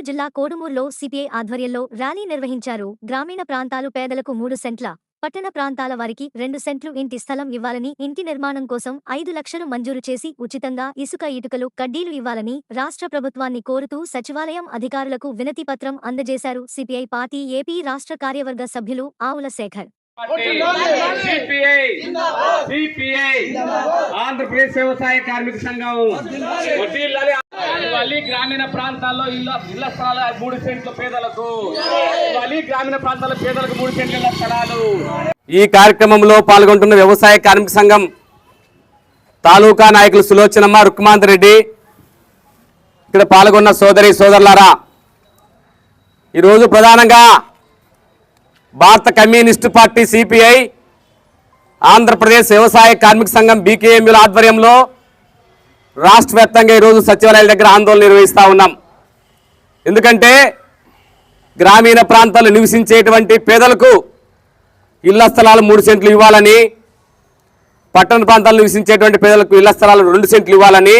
కర్నూలు జిల్లా కోడుమూరులో సిపిఐ ఆధ్వర్యంలో ర్యాలీ నిర్వహించారు. గ్రామీణ ప్రాంతాలు పేదలకు మూడు సెంట్ల పట్టణ ప్రాంతాల వారికి రెండు సెంట్లు ఇంటి స్థలం ఇవ్వాలని ఇంటి నిర్మాణం కోసం ఐదు లక్షలు మంజూరు చేసి ఉచితంగా ఇసుక ఇటుకలు కడ్డీలు ఇవ్వాలని రాష్ట్ర ప్రభుత్వాన్ని కోరుతూ సచివాలయం అధికారులకు వినతిపత్రం అందజేశారు సిపిఐ పార్టీ ఏపీ రాష్ట్ర కార్యవర్గ సభ్యులు ఆవుల శేఖర్. సిపిఐ ఆంధ్రప్రదేశ్ వ్యవసాయ కార్మిక సంఘం. వడ్డీలాలి గ్రామీణ ప్రాంతాల్లో ఇళ్ళ ఇళ్ళ స్థలాలు మూడు సెంట్లు పేదలకు. వల్లి గ్రామీణ ప్రాంతాల్లో పేదలకు మూడు సెంట్ల ఇళ్ళ స్థలాలు. ఈ కార్యక్రమంలో పాల్గొంటున్న వ్యవసాయ కార్మిక సంఘం తాలూకా నాయకులు సులోచనమ్మ రుక్మాంత్ రెడ్డి ఇక్కడ పాల్గొన్న సోదరి సోదరులారా ఈరోజు ప్రధానంగా భారత కమ్యూనిస్టు పార్టీ సిపిఐ ఆంధ్రప్రదేశ్ వ్యవసాయ కార్మిక సంఘం బీకేఎంయుల ఆధ్వర్యంలో రాష్ట్ర వ్యాప్తంగా ఈరోజు సచివాలయాల దగ్గర ఆందోళన నిర్వహిస్తూ ఉన్నాం. ఎందుకంటే గ్రామీణ ప్రాంతాల్లో నివసించేటువంటి పేదలకు ఇళ్ళ స్థలాలు మూడు సెంట్లు ఇవ్వాలని పట్టణ ప్రాంతాల్లో నివసించేటువంటి పేదలకు ఇళ్ళ స్థలాలు రెండు సెంట్లు ఇవ్వాలని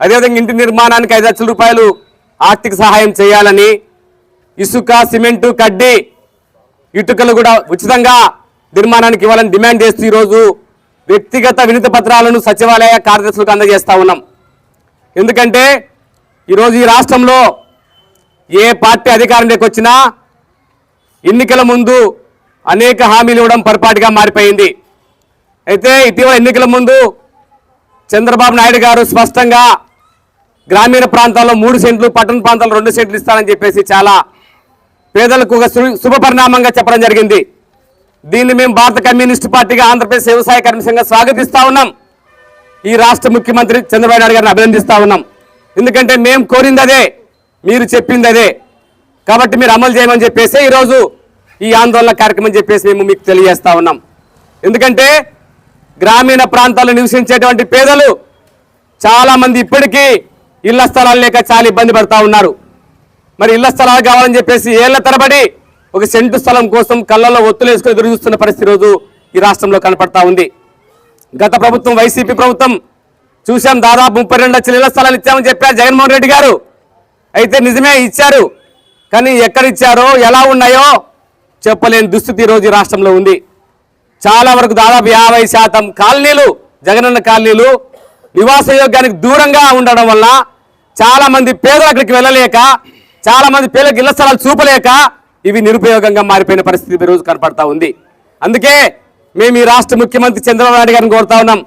అదేవిధంగా ఇంటి నిర్మాణానికి ఐదు లక్షల రూపాయలు ఆర్థిక సహాయం చేయాలని ఇసుక సిమెంటు కడ్డీ ఇటుకలు కూడా ఉచితంగా నిర్మాణానికి ఇవ్వాలని డిమాండ్ చేస్తూ ఈరోజు వ్యక్తిగత వినతి పత్రాలను సచివాలయ కార్యదర్శులకు అందజేస్తా ఉన్నాం. ఎందుకంటే ఈరోజు ఈ రాష్ట్రంలో ఏ పార్టీ అధికారంలోకి వచ్చినా ఎన్నికల ముందు అనేక హామీలు ఇవ్వడం పొరపాటుగా మారిపోయింది. అయితే ఇటీవల ఎన్నికల ముందు చంద్రబాబు నాయుడు గారు స్పష్టంగా గ్రామీణ ప్రాంతాల్లో మూడు సెంట్లు పట్టణ ప్రాంతాల్లో రెండు సెంట్లు ఇస్తానని చెప్పేసి చాలా పేదలకు ఒక శుభపరిణామంగా శుభ పరిణామంగా చెప్పడం జరిగింది. దీన్ని మేము భారత కమ్యూనిస్ట్ పార్టీగా ఆంధ్రప్రదేశ్ వ్యవసాయ కర్మసంగా స్వాగతిస్తా ఉన్నాం. ఈ రాష్ట్ర ముఖ్యమంత్రి చంద్రబాబు నాయుడు గారిని అభినందిస్తా ఉన్నాం. ఎందుకంటే మేము కోరింది అదే మీరు చెప్పింది అదే. కాబట్టి మీరు అమలు చేయమని చెప్పేసి ఈరోజు ఈ ఆందోళన కార్యక్రమం చెప్పేసి మేము మీకు తెలియజేస్తా ఉన్నాం. ఎందుకంటే గ్రామీణ ప్రాంతాల్లో నివసించేటువంటి పేదలు చాలామంది ఇప్పటికీ ఇళ్ళ స్థలాలు లేక చాలా ఇబ్బంది పడతా ఉన్నారు. మరి ఇళ్ళ స్థలాలు కావాలని చెప్పేసి ఏళ్ళ తరబడి ఒక సెంటు స్థలం కోసం కళ్ళల్లో ఒత్తులు వేసుకుని చూస్తున్న పరిస్థితి రోజు ఈ రాష్ట్రంలో కనపడతా ఉంది. గత ప్రభుత్వం వైసీపీ ప్రభుత్వం చూశాం దాదాపు ముప్పై రెండు లక్షల ఇళ్ళ స్థలాలు ఇచ్చామని చెప్పారు జగన్మోహన్ రెడ్డి గారు. అయితే నిజమే ఇచ్చారు. కానీ ఎక్కడ ఇచ్చారో ఎలా ఉన్నాయో చెప్పలేని దుస్థితి ఈరోజు ఈ రాష్ట్రంలో ఉంది. చాలా వరకు దాదాపు యాభై శాతం కాలనీలు జగనన్న కాలనీలు నివాస యోగ్యానికి దూరంగా ఉండడం వల్ల చాలామంది పేదలు అక్కడికి వెళ్ళలేక చాలామంది పేదలకు ఇళ్ళ స్థలాలు చూపలేక ఇవి నిరుపయోగంగా మారిపోయిన పరిస్థితి రోజు కనపడతా ఉంది. అందుకే మేము ఈ రాష్ట్ర ముఖ్యమంత్రి చంద్రబాబు నాయుడు గారిని కోరుతా ఉన్నాం.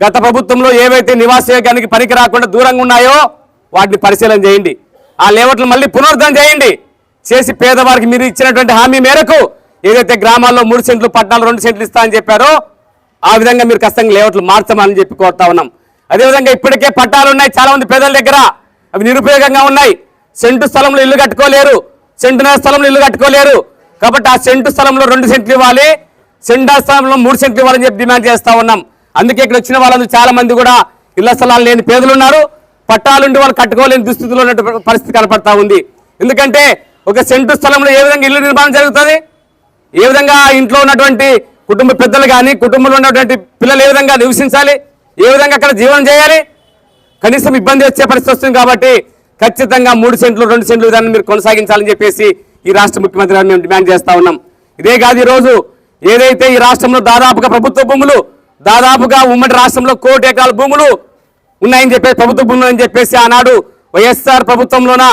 గత ప్రభుత్వంలో ఏవైతే నివాస యోగ్యానికి పనికి రాకుండా దూరంగా ఉన్నాయో వాటిని పరిశీలన చేయండి. ఆ లేవట్లు మళ్ళీ పునరుద్ధరణ చేయండి. చేసి పేదవారికి మీరు ఇచ్చినటువంటి హామీ మేరకు ఏదైతే గ్రామాల్లో మూడు సెంట్లు పట్టాలు రెండు సెంట్లు ఇస్తా అని చెప్పారో ఆ విధంగా మీరు ఖచ్చితంగా లేవట్లు మార్చమని చెప్పి కోరుతా ఉన్నాం. అదేవిధంగా ఇప్పటికే పట్టాలు ఉన్నాయి. చాలా మంది పేదల దగ్గర అవి నిరుపయోగంగా ఉన్నాయి. సెంటు స్థలంలో ఇల్లు కట్టుకోలేరు. సెంటున్నర స్థలంలో ఇల్లు కట్టుకోలేరు. కాబట్టి ఆ సెంటు స్థలంలో రెండు సెంట్లు ఇవ్వాలి. సెంటు స్థలంలో మూడు సెంట్లు ఇవ్వాలని చెప్పి డిమాండ్ చేస్తూ ఉన్నాం. అందుకే ఇక్కడ వచ్చిన వాళ్ళందరూ చాలా మంది కూడా ఇళ్ళ స్థలాలు లేని పేదలు ఉన్నారు. పట్టాలుండి వాళ్ళు కట్టుకోలేని దుస్థితిలో ఉన్నటువంటి పరిస్థితి కనపడతా ఉంది. ఎందుకంటే ఒక సెంటు స్థలంలో ఏ విధంగా ఇల్లు నిర్మాణం జరుగుతుంది? ఏ విధంగా ఇంట్లో ఉన్నటువంటి కుటుంబ పెద్దలు కానీ కుటుంబంలో ఉన్నటువంటి పిల్లలు ఏ విధంగా నివసించాలి? ఏ విధంగా అక్కడ జీవనం చేయాలి? కనీసం ఇబ్బంది వచ్చే పరిస్థితి వస్తుంది కాబట్టి ఖచ్చితంగా మూడు సెంట్లు రెండు సెంట్లు విధానం మీరు కొనసాగించాలని చెప్పేసి ఈ రాష్ట్ర ముఖ్యమంత్రి గారు మేము డిమాండ్ చేస్తా ఉన్నాం. ఇదే కాదు ఈరోజు ఏదైతే ఈ రాష్ట్రంలో దాదాపుగా ప్రభుత్వ భూములు దాదాపుగా ఉమ్మడి రాష్ట్రంలో కోటి ఎకరాల భూములు ఉన్నాయని చెప్పేసి ప్రభుత్వ భూములు అని చెప్పేసి ఆనాడు వైఎస్ఆర్ ప్రభుత్వంలోన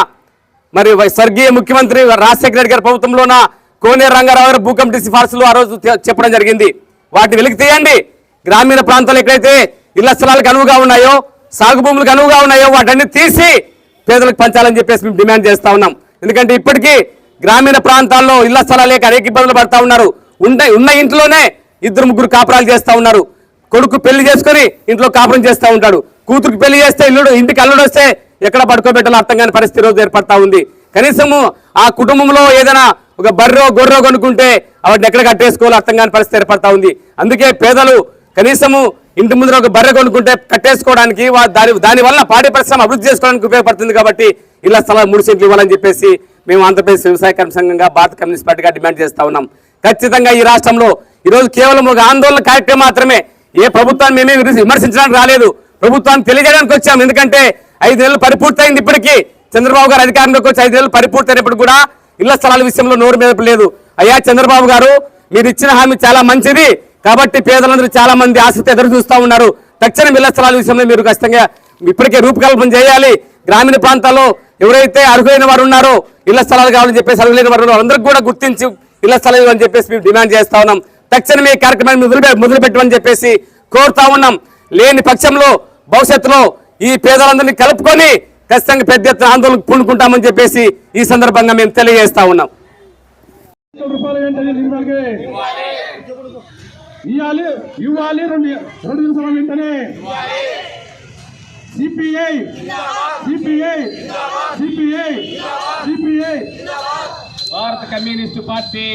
మరి వై- స్వర్గీయ ముఖ్యమంత్రి రాజశేఖర రెడ్డి గారి ప్రభుత్వంలోన కోనేరు రంగారావు గారు భూకంపటి సిఫార్సులు ఆ రోజు చెప్పడం జరిగింది. వాటిని వెలికి తీయండి. గ్రామీణ ప్రాంతాలు ఎక్కడైతే ఇళ్ళ స్థలాలకు అనువుగా ఉన్నాయో సాగు భూములకు అనువుగా ఉన్నాయో వాటన్ని తీసి పేదలకు పంచాలని చెప్పేసి మేము డిమాండ్ చేస్తా ఉన్నాం. ఎందుకంటే ఇప్పటికీ గ్రామీణ ప్రాంతాల్లో ఇళ్ళ స్థలాలు లేక అనేక ఇబ్బందులు పడతా ఉన్నారు. ఉన్న ఉన్న ఇంట్లోనే ఇద్దరు ముగ్గురు కాపురాలు చేస్తా ఉన్నారు. కొడుకు పెళ్ళి చేసుకొని ఇంట్లో కాపురం చేస్తూ ఉంటాడు. కూతురుకి పెళ్ళి చేస్తే ఇల్లుడు ఇంటికి అల్లుడు వస్తే ఎక్కడ పడుకోబెట్టాలో అర్థం కాని పరిస్థితి రోజు ఏర్పడతా ఉంది. కనీసము ఆ కుటుంబంలో ఏదైనా ఒక బర్రో గొర్రో కొనుక్కుంటే వాటిని ఎక్కడ కట్టేసుకోవాలో అర్థం కాని పరిస్థితి ఏర్పడతా ఉంది. అందుకే పేదలు కనీసము ఇంటి ముందర ఒక బర్రె కొనుక్కుంటే కట్టేసుకోవడానికి దాని దానివల్ల పాడి పరిశ్రమ అభివృద్ధి చేసుకోవడానికి ఉపయోగపడుతుంది కాబట్టి ఇలా స్థలాలు మూడు సెంట్లు ఇవ్వాలని చెప్పేసి మేము ఆంధ్రప్రదేశ్ వ్యవసాయ కార్మిక సంఘంగా భారత కమ్యూనిస్ట్ పార్టీగా డిమాండ్ చేస్తా ఉన్నాం. ఖచ్చితంగా ఈ రాష్ట్రంలో ఈరోజు కేవలం ఒక ఆందోళన కార్యక్రమం మాత్రమే. ఏ ప్రభుత్వాన్ని మేమే విమర్శించడానికి రాలేదు. ప్రభుత్వాన్ని తెలియజేయడానికి వచ్చాం. ఎందుకంటే ఐదు నెలలు పరిపూర్తయింది ఇప్పటికీ. చంద్రబాబు గారు అధికారంలోకి వచ్చి ఐదేళ్ళు పరిపూర్తయినప్పుడు కూడా ఇళ్ళ స్థలాల విషయంలో నోరు మెదపు లేదు అయ్యా చంద్రబాబు గారు మీరు ఇచ్చిన హామీ చాలా మంచిది. కాబట్టి పేదలందరూ చాలా మంది ఆసక్తి ఎదురు చూస్తూ ఉన్నారు. తక్షణం ఇళ్ళ స్థలాల విషయంలో మీరు ఖచ్చితంగా ఇప్పటికే రూపకల్పన చేయాలి. గ్రామీణ ప్రాంతాల్లో ఎవరైతే అర్హులైన వారు ఉన్నారో ఇళ్ళ స్థలాలు కావాలని చెప్పేసి అర్హులైన వారు అందరికీ అందరికి కూడా గుర్తించి ఇళ్ళ స్థలాలు అని చెప్పేసి మేము డిమాండ్ చేస్తా ఉన్నాం. తక్షణమే ఈ కార్యక్రమాన్ని మొదలు మొదలు పెట్టమని చెప్పేసి కోరుతా ఉన్నాం. లేని పక్షంలో భవిష్యత్తులో ఈ పేదలందరినీ కలుపుకొని ఖచ్చితంగా పెద్ద ఎత్తున ఆందోళన పూనుకుంటామని చెప్పేసి ఈ సందర్భంగా మేము తెలియజేస్తా ఉన్నాం లక్షల రూపాయలు వెంటనే నిర్మల్కి ఇవ్వాలి ఇవ్వాలి రెండు రెండు నిమిషాల వెంటనే. CPI CPI CPI CPI. భారత కమ్యూనిస్టు పార్టీ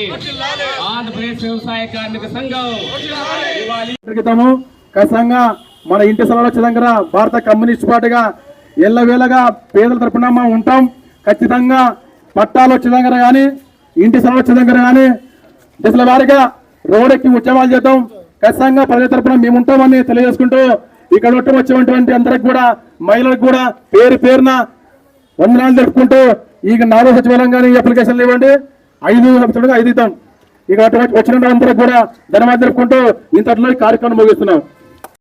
ఆంధ్రప్రదేశ్ వ్యవసాయ కార్మిక సంఘం క్రితము ఖచ్చితంగా మన ఇంటి స్థలంలో వచ్చేదంగా భారత కమ్యూనిస్ట్ పార్టీగా ఎల్లవేళగా పేదల తరపున మనం ఉంటాం. ఖచ్చితంగా పట్టాలు వచ్చేదంగా కానీ ఇంటి స్థలం వచ్చేదంగా కానీ దశల వారిగా రోడ్డుకి ఉద్యమాలు చేద్దాం? ఖచ్చితంగా ప్రజల తరపున మేము ఉంటామని తెలియజేసుకుంటూ ఇక్కడ ఒట్టు వచ్చేటువంటి అందరికి కూడా మహిళలకు కూడా పేరు పేరున వందనాలు జరుపుకుంటూ ఇక నాలుగో సచివాలయం కానీ అప్లికేషన్లు ఇవ్వండి. ఐదు సభ్యులుగా ఐదు ఇద్దాం. ఇక వచ్చిన అందరికి కూడా ధన్యవాదాలు జరుపుకుంటూ ఇంతట్లో కార్యక్రమం ముగిస్తున్నాం.